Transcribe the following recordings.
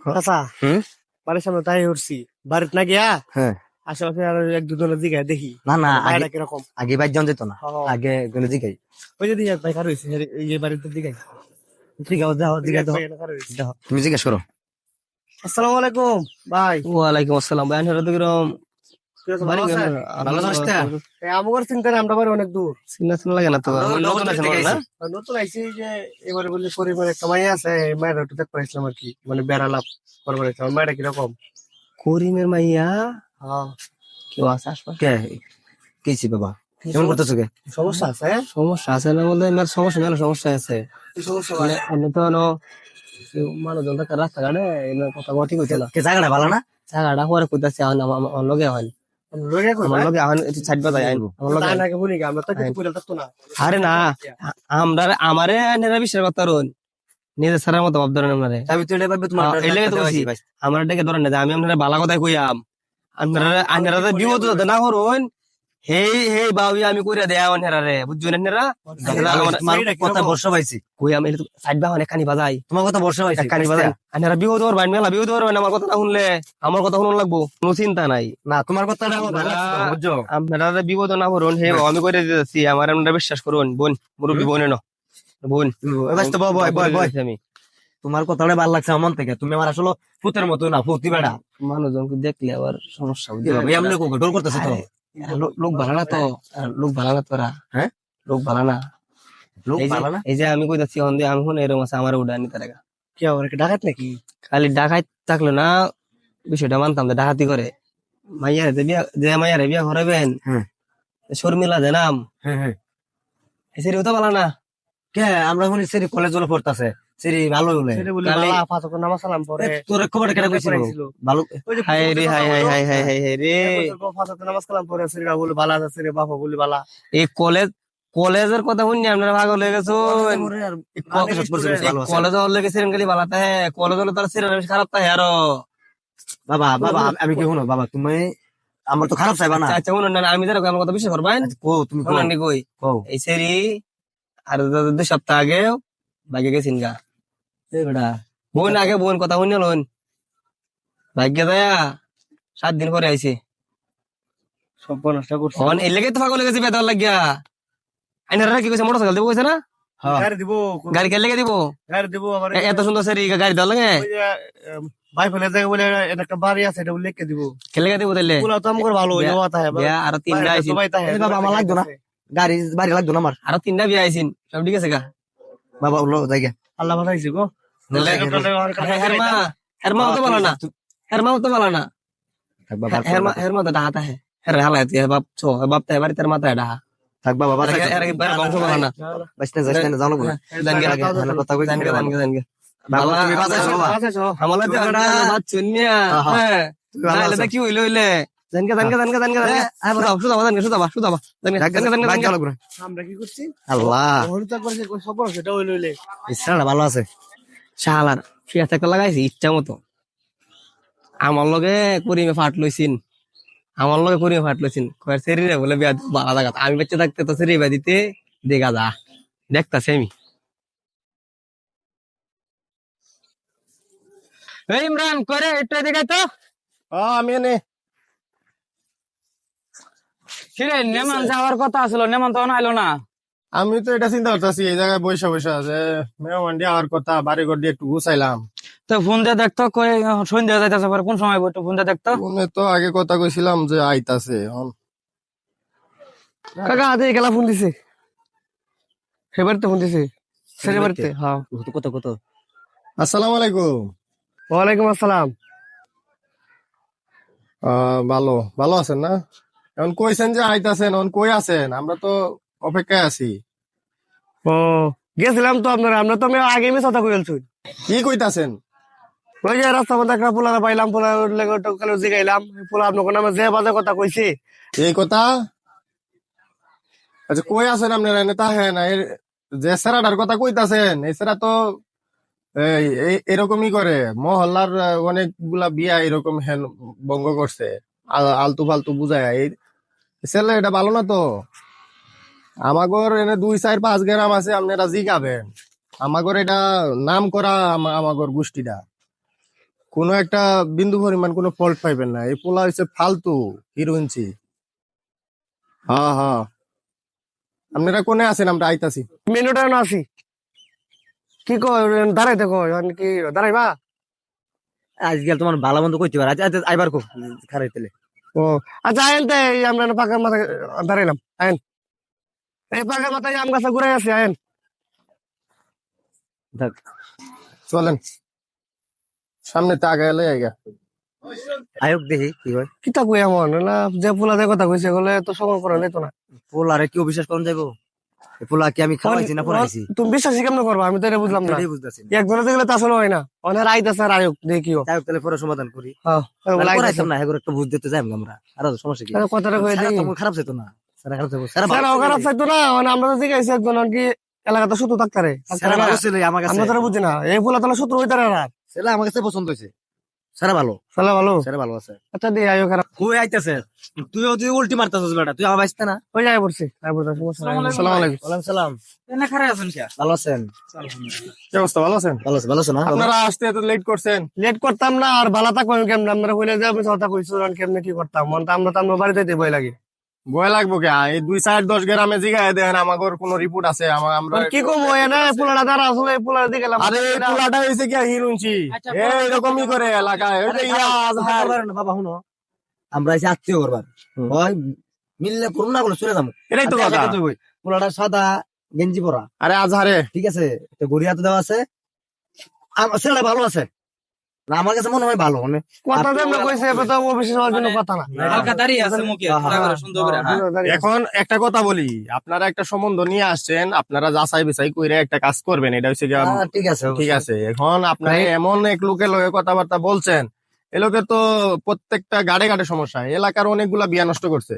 চাচা বাড়ির সামনে তাই উঠছি। বাড়িতে না গিয়া হ্যাঁ। আশেপাশে আর এক দুজনের দিকে দেখি। না না আগে কীরকম? আগে বাইর যেত না। আগে গুলো জিগাই। ওই যে দিকে ভাই কার এই বাড়িতে দিকে দিকে দিকে। তুমি জিজ্ঞেস করো। আসসালামু আলাইকুম ভাই। ওয়ালাইকুম আসসালাম ভাই আমার চিন্তা আমরা বাড়ি অনেক দূর। চিন্তা চিন্তা লাগে না তো নতুন নতুন আছে থেকে না? নতুন আইছি যে এবারে বললি পরিবার একটা মাইয়া আছে মায়ের একটু দেখতে পাইছিলাম আর কি মানে বেড়া লাভ করবার আমার মায়েরা কীরকম? করিমের মাইয়া? হ্যাঁ। কেউ আছে আশপাশে? কে? কেছি বাবা? কেমন করতেছো কে? সমস্যা আছে? সমস্যা আছে না বলতে আমার সমস্যা সমস্যা আছে। কি সমস্যা মানে অন্য তো ন মানুষজন থাকে রাস্তাঘাটে কথা বলা ঠিক হইছে না। কে জায়গাটা ভালো না? জায়গাটা পরে আমার লগে হয় কই আমার নেরা বিশ্বাস নিজের সারার মতো ভাব ধরেন আমি। আমার ডেকে ধরেন আপনারা বালা কথাই কইয়াম। আপনারা আপনারা বিপদ না করুন। হেই হেই বাবি আমি কইরা দেয়া অনেরা রে বুঝছেন আপনারা তোমার কথা বর্ষা পাইছি। কইয়াম এটা সাইড বা অনেক খানি বাজাই। তোমার কথা বর্ষা পাইছি। কানি বাজাই। আপনারা বিপদ করবেন মেলা বিপদ করবেন আমার কথা না শুনলে আমার কথা শুনুন লাগবো কোনো চিন্তা নাই। না তোমার ভালো লাগছে, বুঝছ? আপনারা যে বিপদ না হে আমি করে দিতেছি আমার আপনারা বিশ্বাস করুন বোন মুরব্বী বোনে ন বোন। বয় বয় বয় আমি। তোমার কথাটা ভালো লাগছে আমার মন থেকে তুমি আমার আসলে ফুতের মতো না ফুতি বেড়া। মানুষজনকে দেখলে আবার সমস্যা বুঝতে ভাই পারবেন? এমনি করতেছে তো? লোক- ভালো না তো লোক ভালো না তোরা হ্যাঁ? লোক ভালো না লোক ভালো না এই যে আমি কইতাছি অন দিয়ে আমি শুনে এরকম আছে আমার উড়া নিতে টাকা কি আবার কি ডাকাত নাকি? খালি ডাকাই থাকল না বিষয়টা মানতাম যে ডাকাতি করে। মাইয়ারে বিয়া যে মাইয়ারে বিয়া করাবেন হ্যাঁ। শর্মিলা যে নাম। হ্যাঁ হ্যাঁ। সেরিও তো ভালো না। কে আমরা শুনি সেরি কলেজ পড়তাছে। সেরি ভালো বলে বলি নামাজ সালাম পরে। এ, তোর খবর কেন কইছিল? ভালো হাই রে হাই হাই হাই হাই হাই হাই রে। ফাতক নামাজ কালাম পরে সেটা বলে বালা আছে রে বাবা বলি বালা। এই কলেজ কলেজের কথা শুনি আপনারা ভাগ হয়ে গেছো। কলেজ হলে খালি? কলেজ হলে তার খারাপ আরও। বাবা বাবা আমি- কি শুনো? বাবা তুমি আমার তো খারাপ চাইবা না। আচ্ছা শুনুন না আমি যারা আমার কথা বিশ্বাস করবেন আচ্ছা, তুমি কই? এই সেরি আর দুই সপ্তাহ আগে ভাগ্যে গেছিন গা। বোন আগে বোন কথা শুনে লোন ভাগ্য দয়া সাত দিন পরে আইছে। সব নষ্ট করছে। অন এর লেগে তো পাগল হয়ে গেছে বেতন লাগিয়া। আইনারা কি কইছে মোটরসাইকেল দিব কইছে না? হ্যাঁ। গাড়ি দিব গাড়ি কে লেগে দিব? গাড়ি দিব আবার এ- এত সুন্দর সেরি গাড়ি দেওয়া লাগে? ভাই ফেলে বলে একটা বাড়ি আছে এটা লিখে দিব। কে লেগে দিব তাইলে? পুরা তো আমার ভালো বিয়া- হওয়া থাকে বিয়া আরও তিনটা আইছিন বাবা, আমার লাগতো না। গাড়ি বাড়ি লাগতো না আমার। আরও তিনটা বিয়া আইছিন সব ঠিক আছে গা? বাবা বলো জায়গা আল্লাহ ভালো হয়েছে গো। তাহলে হের মা হের মা তো ভালো না হের মা তো ভালো না থাক বাবা আর হের মা করো না। হের মা তো ডাহাতা হে হের বাপ ছো বাপ তাই মাথায় ডাহা থাক বাবা বাবা এর বাইরে বংশ ভালো না বাইস না না জানো না জানগে আগে ভালো কথা কইছি জানগে জানগে জানগে বাবা তুমি বাজাইছো বাবা আমলা তুমি না। বাত শুনিয়া হ্যাঁ, তুমি ভালো নাহলে আছো। তো কি হইল হইলে জানগে জানগে জানগে জানগে জানগে সুদাবা সুদাবা জানগে সুদাবা সুদাবা জানগে থাক, জানগে জানগে বাদ জানগে গেলো ঘুরে। আমরা কি করছি আল্লাহ ওর তো সব সেটা হইল হইলে ইসরাটা ভালো আছে শালার লাগাইছি ইচ্ছা মতো। আমার লগে করিমে ফাট লইছিন। আমার লগে করিমে ফাট লইছিন। কয়ের শরীরে বলে বিয়া বালা জায়গা আমি বেঁচে থাকতে তো শরীর বিয়া দিতে দেখা যা। দেখতাছি আমি। এই ইমরান করে এটা দেখাই তো। আমি এনে। কিরে নেমান যাওয়ার কথা আসলো নেমান তখন আইলো না। আমি তো এটা চিন্তা করতেছি এই জায়গায় বসে বসে আছে। মেহমান দিয়ে আমার কথা বাড়ি ঘর দিয়ে একটু গুছাইলাম। তো ফোন দিয়ে দেখতো কই সন্ধ্যা যাইতেছে পরে কোন সময় একটু ফোন দিয়ে দেখতো? মনে তো আগে কথা কইছিলাম যে আইতাছে এখন। কাকা হাতে গেলা ফোন দিছে। সেবারতে ফোন দিছে। সেবারতে হ্যাঁ। কত কত? আসসালামু আলাইকুম। ওয়ালাইকুম আসসালাম। আহ, ভালো ভালো আছেন না? এখন কইছেন যে আইতাছেন এখন কই আছেন? আমরা তো অপেক্ষায় আছি। ও গেছিলাম তো আপনারা আমরা তো আমি আগে মিস কথা কইলছুন কি কইতাছেন? ওই যে রাস্তা মধ্যে একটা পাইলাম পোলা লেগে ওটা কালে জিগাইলাম। পোলা আপনার নামে যে বাজে কথা কইছে। এই কথা? আচ্ছা কই আছেন আপনারা? হ্যাঁ না এর- যে কথা কইতাছেন এই সেরা তো এরকমই করে। মহল্লার অনেকগুলা বিয়া এরকম হেন ভঙ্গ করছে। আলতু ফালতু বুঝায়। এই ছেলে এটা ভালো না তো? আমাগর এনে দুই চার পাঁচ গ্রাম আছে আপনারা জিগাবেন। আমাগর এটা নাম করা আমা- আমাগর গোষ্ঠীটা। কোনো একটা বিন্দু পরিমাণ কোনো ফল্ট পাইবেন না। এই পোলা হচ্ছে ফালতু হিরো ইঞ্চি। হ্যাঁ হ্যাঁ আপনারা কোনে আছেন? আমরা আইতাছি। মেনুটা না আসি কি কয় দাঁড়াইতে কয় এখন কি দাঁড়াইবা আজকাল তোমার ভালো মন্দ কইতে পারে। আজ আজ আইবার কো। খারাই তেলে ও আচ্ছা আয়েন তে আমরা পাকার মাথায় দাঁড়াইলাম। আয়েন এই পাকার মাথায় আম গাছে ঘুরে আসি আয়েন। দেখ। চলেন। সামনে তা আগে এলে আইগা। আয়োগ দেখি কি হয়? কিতা কই এমন? না যে ফুলা যে কথা কইছে বলে তো সময় করে নিত না। পোলারে কেউ বিশ্বাস করুন যাইবো? পোলা কি আমি খাওয়াইছি না পড়াইছি তুমি বিশ্বাস কেমন করবা? আমি তো এটা বুঝলাম না। বুঝতেছি একজনে দেখলে তা আসলে হয় না। অনেক আইতাছে আর আয়োগ দেখিও। আয়োগ তাহলে পরে সমাধান করি। হ্যাঁ মানে না একটা বুঝ দিতে যাই আমরা। আর সমস্যা কি? কথাটা দেখি তো খারাপ যেত না। সারা খারাপ যাব সারা স্যার খারাপ চাইতো না মানে আমরা তো জিজ্ঞাসি একজন আর এলাকাতে থাকতারে ভালো ছিল আমার কাছে আমরা তো বুঝি না এই ফুলা তাহলে সত্তর হইতারে না। ছেলে আমার কাছে পছন্দ হয়েছে। সারা ভালো। সালা ভালো? সারা ভালো আছে। আচ্ছা দিয়ে আয়ো খারাপ। কই আইতাছে। তুই তুই উল্টি মারতাছিস বেটা তুই আমার বাইসতে না? ওই যায় পড়ছি। আয় পড়ছি আসসালামু আলাইকুম। ওয়ালাইকুম সালাম। এনে খারাপ আছেন কে? ভালো আছেন? কি অবস্থা ভালো আছেন? ভালো আপনারা আসতে এত লেট করছেন। লেট করতাম না আর ভালো কেমন? আমরা হইলে যে আমি কথা কইছি ওরা কেমনে কি করতাম? মন তো আমরা তো আমরা বাড়িতে ভয় লাগে। ভয় লাগবো কে? এই দুই চার দশ গ্রামে জিগায় দেন আমাগর কোনো রিপোর্ট আছে আমা- আমরা কি কম হয় না? পোলাটা দ্বারা আসলে পোলার দিকে গেলাম। আরে এই পোলাটা হয়েছে কি হিরুঞ্চি? আচ্ছা, এরকমই করে এলাকায়। ওই যে বাবা শুনো। আমরা এসে আত্মীয় করবার। হয় মিললে করুন না বলে চলে যাব। এটাই তো কথা। পোলাটা সাদা গেঞ্জি পরা। আরে আজহারে। ঠিক আছে? তো গড়িয়া তো দেওয়া আছে। ছেলেটা ভালো আছে? আমার কাছে মনে হয় ভালো। মানে কথা যেমন কইছে এবার তো অফিসে যাওয়ার জন্য কথা না। হালকা দাঁড়িয়ে আছে মুখে হ্যাঁ, হ্যাঁ, সুন্দর করে হ্যাঁ এখন একটা কথা বলি আপনারা একটা সম্বন্ধ নিয়ে আসছেন আপনারা যাচাই বাছাই করে একটা কাজ করবেন এটা হচ্ছে ঠিক আছে ঠিক আছে এখন আপনারা এমন এক লোকের লগে কথাবার্তা বলছেন এ লোকে তো প্রত্যেকটা গাড়ে গাড়ে সমস্যা এলাকার অনেকগুলা বিয়া নষ্ট করছে।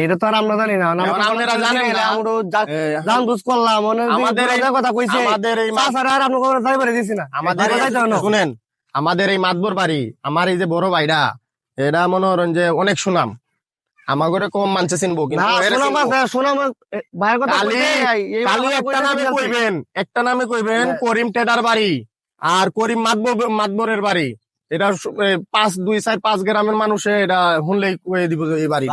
এটা তো আর আমরা জানি না আমরা এখন না। আমরা জান বুঝ করলাম আমাদের কথা কইছে। আমাদের আর দিছি না। শুনেন আমাদের এই মাতবর বাড়ি আমার এই যে বড় ভাইরা এটা মনে করেন যে অনেক সুনাম। আমার ঘরে কম মানছে চিনবো একটা নামে। কইবেন একটা নামে কইবেন করিম টেডার বাড়ি আর করিম মাতবর মাতবরের বাড়ি। এটা পাঁচ দুই চার পাঁচ গ্রামের মানুষে এটা শুনলেই কয়ে দিব এই বাড়ি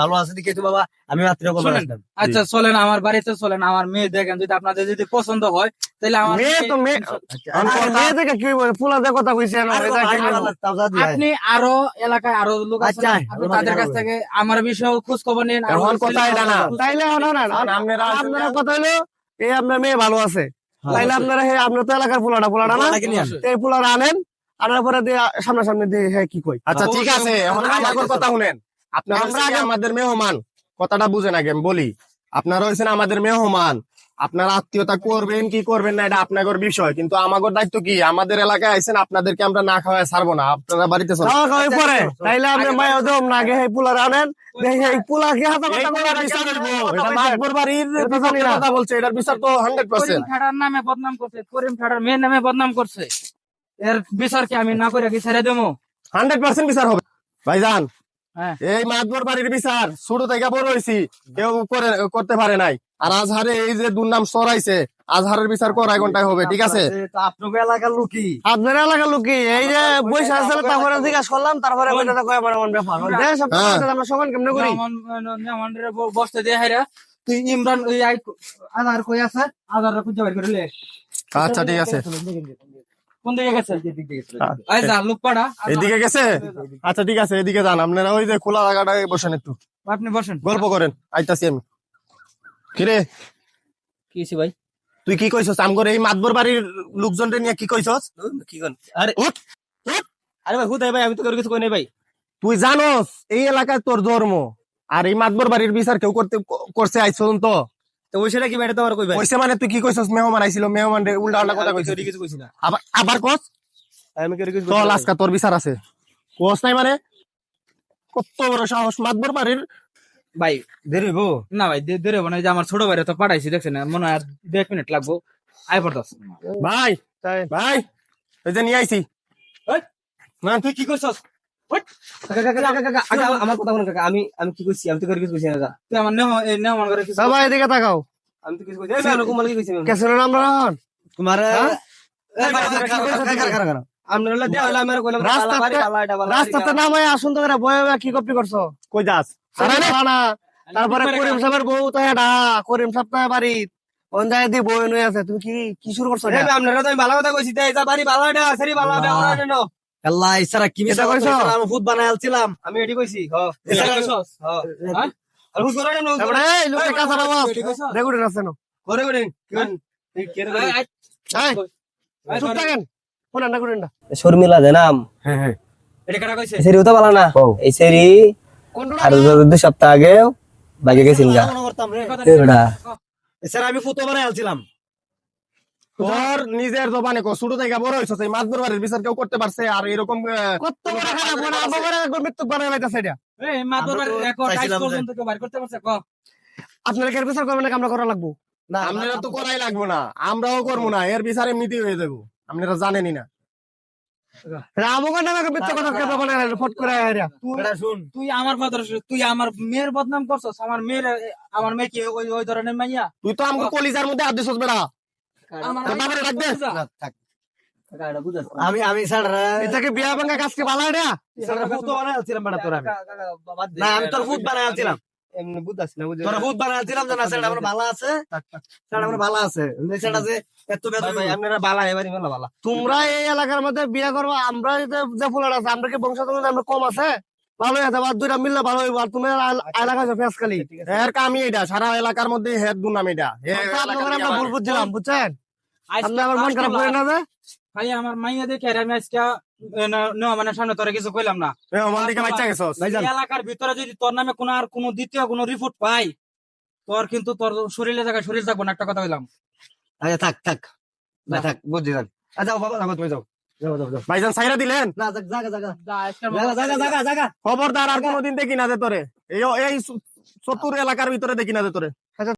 ভালো আছে দেখে তো বাবা আমি আচ্ছা চলেন আমার বাড়িতে চলেন আমার মেয়ে দেখেন যদি আপনাদের যদি পছন্দ হয় তাহলে আমার মেয়ে তো মেয়ে থেকে কি বলে ফুলা দিয়ে কথা কইছে না এটা কি বলব? আপনি আরও এলাকায় আরও লোক আছে আচ্ছা, তাদের কাছ থেকে আমার বিষয়ে খোঁজ খবর নিন এখন কথা এটা না। তাইলে না না আপনারা আপনারা কথা হলো এই আপনার মেয়ে ভালো আছে। তাইলে আপনারা হে আপনার তো এলাকার পোলাটা পোলাটা না? এই পোলাটা আনেন আনার পরে দিয়ে সামনাসামনি দিয়ে হ্যাঁ কি কই? আচ্ছা ঠিক আছে এখন আমার কথা শুনেন। আপনারা আমাদের মেহমান কথাটা বুঝেন আগে আমি বলি। আপনারা হয়েছেন আমাদের মেহমান। আপনারা আত্মীয়তা করবেন কি করবেন না এটা আপনাদের বিষয়। কিন্তু আমাদের দায়িত্ব কি? আমাদের এলাকায় আইছেন আপনাদেরকে আমরা না খাওয়ায় ছাড়বো না। আপনারা বাড়িতে চলেন। খাওয়া খাওয়াই পরে। তাইলে আপনি মায়ের দেব না আনেন। পোলা বলে? বিচার কেমন হইবো। কথা এটা কইছে? মাতবর বাড়ির এটা তো জানি না। কথা বলছে এটার বিচার তো হান্ড্রেড করিম পার্সেন্ট ঠাডার নামে বদনাম করছে করিম নামে বদনাম করছে। এর বিচার কি আমি না করে কি ছেড়ে দেবো? হান্ড্রেড পার্সেন্ট বিচার হবে। ভাইজান। এই মাতবর বাড়ির বিচার ছোট থেকে বড় হয়েছি কেউ করে করতে পারে নাই। আর আজহারে এই যে দুর্নাম সরাইছে আজহারের বিচার করাই ঘন্টায় হবে ঠিক আছে? আপনাকে এলাকার লোকই আপনার এলাকার লোক এই যে বৈশা তারপরে জিজ্ঞাসা করলাম তারপরে বইটা কয় আমার এমন ব্যাপার। দেখ সব হ্যাঁ। কথা আমরা সমান কেমনে করি? যেমন যেমন রে ব- বসতে দিয়ে হাইরা। তুই ইমরান ওই আই আধার কই আছে? আধার খুঁজে বের করে আচ্ছা ঠিক আছে। কোন দিকে গেছে? আই যা লোক এদিকে গেছে? আচ্ছা ঠিক আছে এদিকে যান। আপনারা ওই যে খোলা জায়গাটায় বসেন একটু। আপনি বসেন। গল্প করেন আইতাছি আমি। কিরে? কি ভাই? তুই কি কইছস? আমগর এই মাতবর বাড়ির লোকজনরে নিয়ে কি কইছস? কি কোন? আরে আরে ভাই হুদাই ভাই আমি তো কারও কিছু কই নাই ভাই। তুই জানোস এই এলাকায় তোর ধর্ম। আর এই মাতবর বাড়ির বিচার কেউ করতে করছে আইছ তো তো কি কইছে মানে তুই কি কইছস? মেহমান আইছিল মেহমান রে উল্টা উল্টা কথা কইছিস কিছু কইছি না। আবার আবার কস? আমি কারও কিছু চল আজকা তোর বিচার আছে। কস নাই মানে? কত বড় সাহস মাতবর বাড়ির। ভাই দেরি না ভাই যে আমার ছোট ভাইরা তো পাঠাইছি দেখছেন না? মনে হয় এক মিনিট লাগবো। আই পড়তাস ভাই তাই। ভাই এই যে নিয়ে আইছি। না তুই কি করছস? আমার- কথা কাকা আমি আমি কি কইছি? আমি তো কারও কিছু কইছি না তুই আমার নেহ এই নেহ মন করে কিছু সবাই এদিকে তাকাও। আমি তো কিছু কইছি আমি কোমাল কি কইছি আমি? কেসের আমরা তোমার? আপনার হলে দেওয়া হলে আমার কইলাম রাস্তাতে- আসুন তো বয়ে কি কপি করছ? কই যাস? তারপরে করিম সাহেবের বউ তো এটা করিম সাহেব তো বাড়ি। কোন জায়গায় বই নই আছে তুমি কি কি শুরু করছ? আপনারা তো আমি ভালো কথা কইছি তাই যা বাড়ি ভালো এটা সেরি ভালো। আল্লাহ ইসারা কি এটা কইছো? আমি ফুট বানাই আলছিলাম আমি এটি কইছি হ। এটা কইছস? হ। হ্যাঁ? আর হুজ করে না তারপরে এই লোকে কাঁচা বাবা এটি আছে না করে করে কেন কে রে এই, চুপ থাকেন। ফোন না করেন না। শর্মিলা দে নাম। এটা কাটা কইছে? সেরি তো ভালো না। এই সেরি আর দু সপ্তাহ আগে বাইকে গেছিল গা। করতাম রে এরা স্যার আমি ফুটো বানাই আলছিলাম তোর নিজের জবানে কো ছোট থেকে বড় হইছস এই বাড়ির বিচার কেউ করতে পারছে আর এরকম কত বড় খারাপ মৃত্যু বানাই লাইতাছে এটা। এই টাইস পর্যন্ত কেউ বাইর করতে পারছে ক? আপনারা কেন বিচার করবেন না আমরা করা লাগবো? না আপনারা তো করাই লাগবো না আমরাও করব না এর বিচার এমনিতেই হয়ে যাব আপনারা জানেনই না। রামগণ নামে মৃত্যু কথা কেন বানাই ফট করে এটা বেটা শুন। তুই আমার তুই আমার মেয়ের বদনাম করছস আমার মেয়ের আমার মেয়ে কি ওই ওই ধরনের মাইয়া? তুই তো আমাকে কলিজার মধ্যে দিছস বেড়া আমি আমি স্যার এটাকে বিয়া ভাঙা কাজকে ভালো বানাই আলছিলাম বেটা তোর আমি। না আমি তোর ফুট বানাই আলছিলাম এমনি বুঝাস না বুঝাস তোর ফুট বানাই আলছিলাম জানা স্যার আমার ভালো আছে। ভালো আছে। স্যার আছে এত বেতন ভাই আপনারা বালা এবারে মেলা বালা। তোমরা এই এলাকার মধ্যে বিয়ে করব আমরা যে ফুলার আছে আমরা কি বংশ আমরা কম আছে? ভালো আছে বা দুইটা মিললে ভালো হইব। আর তুমি এলাকা ফেস খালি। এর কামই এটা সারা এলাকার মধ্যে হেড দুনাম এটা আপনাদের আমরা ভুল বুঝছিলাম বুঝছেন? আপনি আমার মন খারাপ করে না যে? খালি আমার মাইয়া দেখে আমি আজকে মানে সামনে তোরা কিছু কইলাম না। এলাকার ভিতরে যদি তোর নামে কোন আর কোন দ্বিতীয় কোন রিপোর্ট পাই তোর কিন্তু তোর শরীরে জায়গায় শরীর থাকব না একটা কথা আচ্ছা থাক থাক। থাক বুঝছি থাক। আচ্ছা বাবা তুমি যাও। ভাইজান সাইরা দিলেন? না জাগা জাগা জাগা। জাগা জাগা খবরদার আর কোনোদিন দেখি না যে তোরে। এই এই চতুর এলাকার ভিতরে দেখি না যে তোরে।